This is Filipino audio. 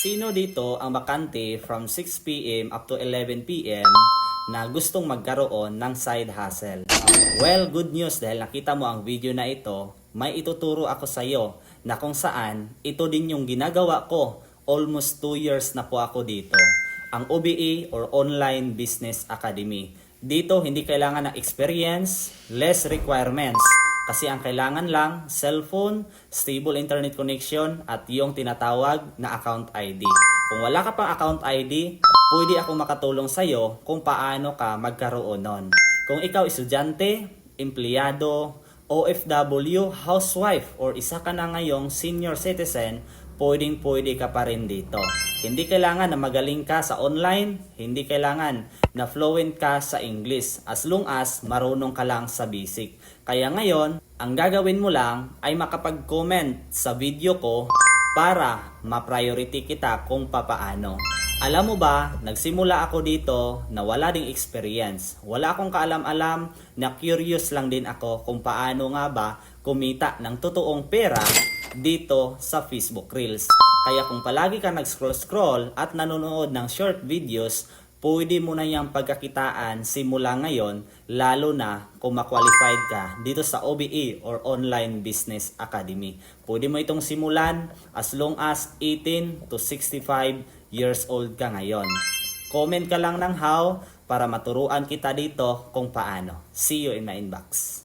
Sino dito ang bakante from 6pm up to 11pm na gustong magkaroon ng side hustle? Well, good news dahil nakita mo ang video na ito, may ituturo ako sa iyo na kung saan ito din yung ginagawa ko. Almost 2 years na po ako dito. Ang OBE or Online Business Academy. Dito hindi kailangan ng experience, less requirements. Kasi ang kailangan lang, cellphone, stable internet connection, at yung tinatawag na account ID. Kung wala ka pang account ID, pwede ako makatulong sa'yo kung paano ka magkaroon nun. Kung ikaw estudyante, empleyado, OFW, housewife, or isa ka na ngayong senior citizen, pwedeng pwede ka pa rin dito. Hindi kailangan na magaling ka sa online, hindi kailangan na fluent ka sa English as long as marunong ka lang sa basic. Kaya ngayon, ang gagawin mo lang ay makapag-comment sa video ko para ma-priority kita kung papaano. Alam mo ba, nagsimula ako dito na wala ding experience. Wala akong kaalam-alam na curious lang din ako kung paano nga ba kumita ng totoong pera dito sa Facebook Reels. Kaya kung palagi ka nag-scroll-scroll at nanonood ng short videos, pwede mo na yung pagkakitaan simula ngayon, lalo na kung ma-qualified ka dito sa OBE or Online Business Academy. Pwede mo itong simulan as long as 18 to 65 years old ka ngayon. Comment ka lang ng how para maturuan kita dito kung paano. See you in my inbox.